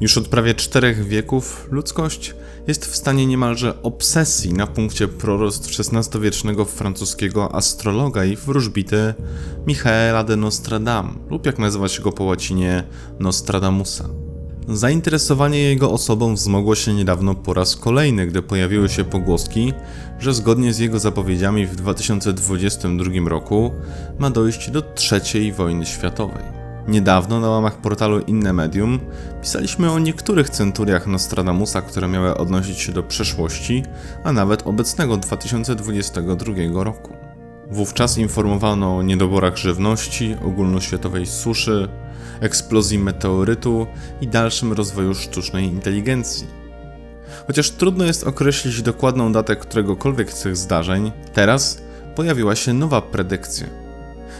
Już od prawie czterech wieków ludzkość jest w stanie niemalże obsesji na punkcie proroctw XVI-wiecznego francuskiego astrologa i wróżbity Michaela de Nostradam, lub jak nazywać go po łacinie Nostradamusa. Zainteresowanie jego osobą wzmogło się niedawno po raz kolejny, gdy pojawiły się pogłoski, że zgodnie z jego zapowiedziami w 2022 roku ma dojść do III wojny światowej. Niedawno na łamach portalu Inne Medium pisaliśmy o niektórych centuriach Nostradamusa, które miały odnosić się do przeszłości, a nawet obecnego 2022 roku. Wówczas informowano o niedoborach żywności, ogólnoświatowej suszy, eksplozji meteorytu i dalszym rozwoju sztucznej inteligencji. Chociaż trudno jest określić dokładną datę któregokolwiek z tych zdarzeń, teraz pojawiła się nowa predykcja,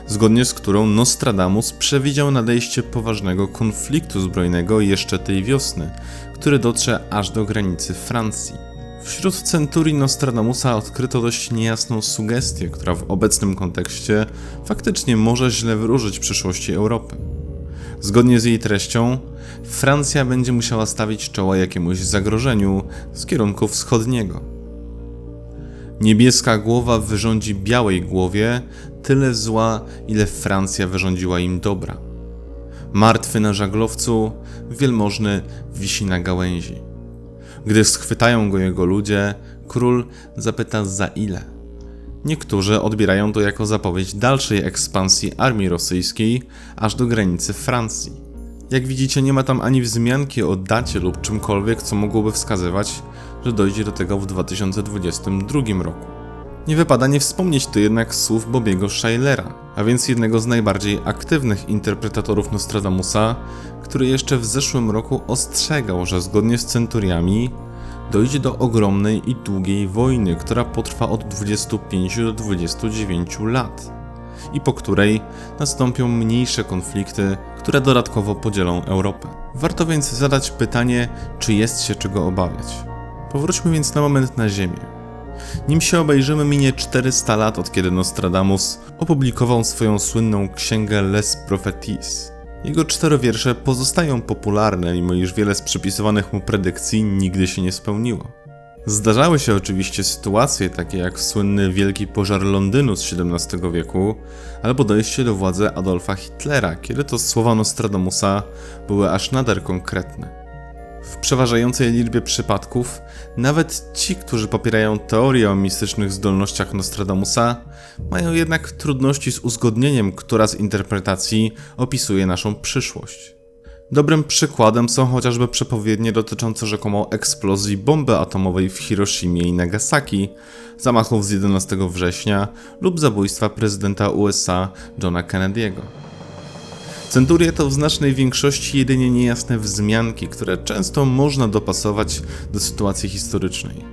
zgodnie z którą Nostradamus przewidział nadejście poważnego konfliktu zbrojnego jeszcze tej wiosny, który dotrze aż do granicy Francji. Wśród centurii Nostradamusa odkryto dość niejasną sugestię, która w obecnym kontekście faktycznie może źle wróżyć przyszłości Europy. Zgodnie z jej treścią, Francja będzie musiała stawić czoła jakiemuś zagrożeniu z kierunku wschodniego. Niebieska głowa wyrządzi białej głowie tyle zła, ile Francja wyrządziła im dobra. Martwy na żaglowcu, wielmożny wisi na gałęzi. Gdy schwytają go jego ludzie, król zapyta za ile. Niektórzy odbierają to jako zapowiedź dalszej ekspansji armii rosyjskiej aż do granicy Francji. Jak widzicie, nie ma tam ani wzmianki o dacie lub czymkolwiek, co mogłoby wskazywać, że dojdzie do tego w 2022 roku. Nie wypada nie wspomnieć tu jednak słów Bobiego Scheilera, a więc jednego z najbardziej aktywnych interpretatorów Nostradamusa, który jeszcze w zeszłym roku ostrzegał, że zgodnie z centuriami dojdzie do ogromnej i długiej wojny, która potrwa od 25 do 29 lat i po której nastąpią mniejsze konflikty, które dodatkowo podzielą Europę. Warto więc zadać pytanie, czy jest się czego obawiać. Powróćmy więc na moment na Ziemię. Nim się obejrzymy, minie 400 lat od kiedy Nostradamus opublikował swoją słynną księgę Les Prophéties. Jego cztery wiersze pozostają popularne, mimo iż wiele z przypisywanych mu predykcji nigdy się nie spełniło. Zdarzały się oczywiście sytuacje takie jak słynny Wielki Pożar Londynu z XVII wieku, albo dojście do władzy Adolfa Hitlera, kiedy to słowa Nostradamusa były aż nader konkretne. W przeważającej liczbie przypadków, nawet ci, którzy popierają teorię o mistycznych zdolnościach Nostradamusa, mają jednak trudności z uzgodnieniem, która z interpretacji opisuje naszą przyszłość. Dobrym przykładem są chociażby przepowiednie dotyczące rzekomo eksplozji bomby atomowej w Hiroshimie i Nagasaki, zamachów z 11 września lub zabójstwa prezydenta USA Johna Kennedy'ego. Centurie to w znacznej większości jedynie niejasne wzmianki, które często można dopasować do sytuacji historycznej.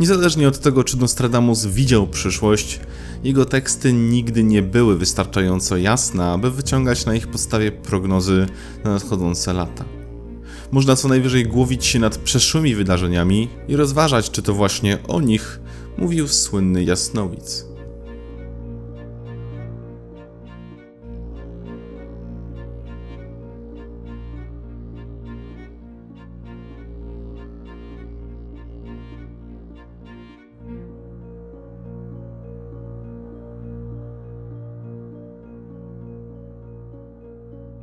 Niezależnie od tego, czy Nostradamus widział przyszłość, jego teksty nigdy nie były wystarczająco jasne, aby wyciągać na ich podstawie prognozy na nadchodzące lata. Można co najwyżej głowić się nad przeszłymi wydarzeniami i rozważać, czy to właśnie o nich mówił słynny jasnowic.